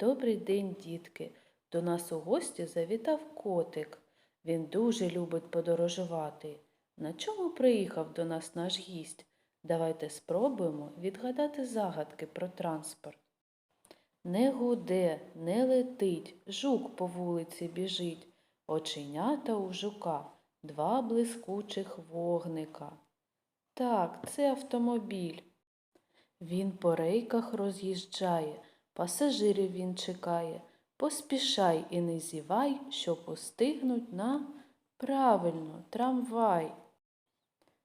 Добрий день, дітки. До нас у гості завітав котик. Він дуже любить подорожувати. На чому приїхав до нас наш гість? Давайте спробуємо відгадати загадки про транспорт. Не гуде, не летить, жук по вулиці біжить, оченята у жука, два блискучих вогника. Так, це автомобіль. Він по рейках роз'їжджає, пасажирів він чекає. Поспішай і не зівай, щоб устигнуть на правильно трамвай.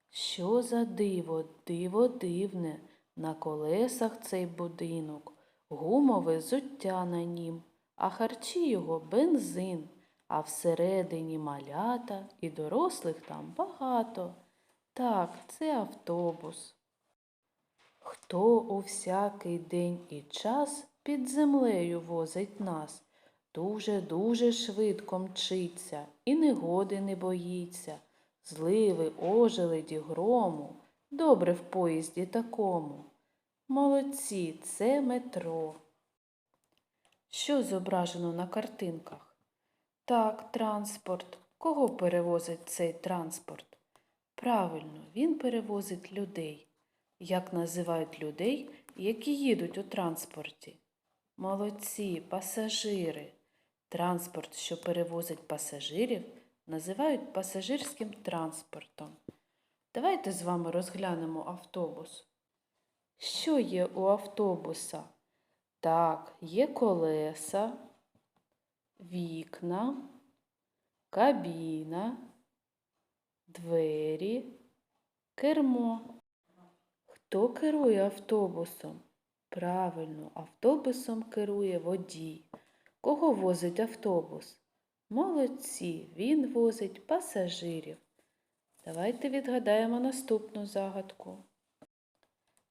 Що за диво, диво дивне, на колесах цей будинок, гумове зуття на нім, а харчі його бензин, а всередині малята і дорослих там багато. Так, це автобус. Хто у всякий день і час під землею возить нас, дуже-дуже швидко мчиться і негоди не боїться, зливи, ожеледі, грому, добре в поїзді такому. Молодці, це метро. Що зображено на картинках? Так, транспорт. Кого перевозить цей транспорт? Правильно, він перевозить людей. Як називають людей, які їдуть у транспорті? Молодці, пасажири. Транспорт, що перевозить пасажирів, називають пасажирським транспортом. Давайте з вами розглянемо автобус. Що є у автобуса? Так, є колеса, вікна, кабіна, двері, кермо. Хто керує автобусом? Правильно, автобусом керує водій. Кого возить автобус? Молодці, він возить пасажирів. Давайте відгадаємо наступну загадку.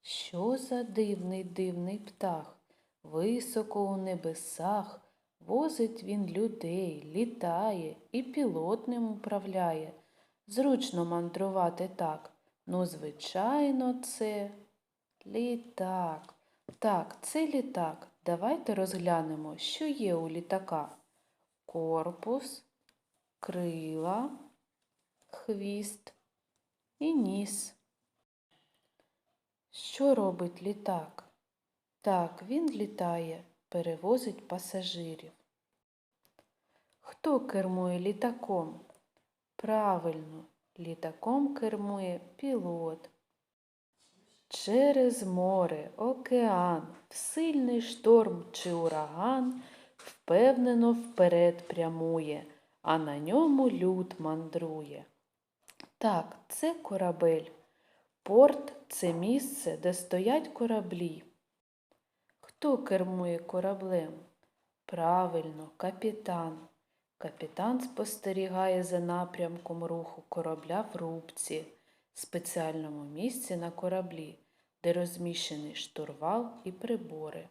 Що за дивний дивний птах? Високо у небесах возить він людей, літає і пілот ним управляє. Зручно мандрувати так. Ну, звичайно, це літак. Так, це літак. Давайте розглянемо, що є у літака. Корпус, крила, хвіст і ніс. Що робить літак? Так, він літає, перевозить пасажирів. Хто кермує літаком? Правильно, літаком кермує пілот. Через море, океан, в сильний шторм чи ураган впевнено вперед прямує, а на ньому люд мандрує. Так, це корабель. Порт це місце, де стоять кораблі. Хто кермує кораблем? Правильно, капітан. Капітан спостерігає за напрямком руху корабля в рубці, спеціальному місці на кораблі, де розміщений штурвал і прибори.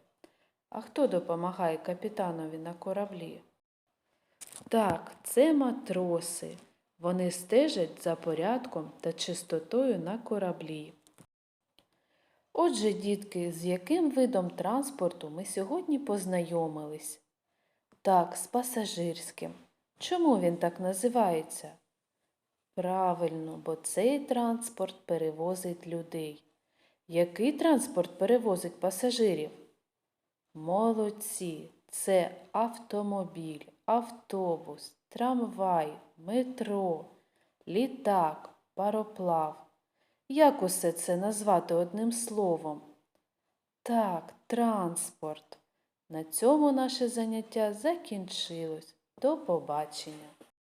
А хто допомагає капітанові на кораблі? Так, це матроси. Вони стежать за порядком та чистотою на кораблі. Отже, дітки, з яким видом транспорту ми сьогодні познайомились? Так, з пасажирським. Чому він так називається? Правильно, бо цей транспорт перевозить людей. Який транспорт перевозить пасажирів? Молодці, це автомобіль, автобус, трамвай, метро, літак, пароплав. Як усе це назвати одним словом? Так, транспорт. На цьому наше заняття закінчилось. До побачення!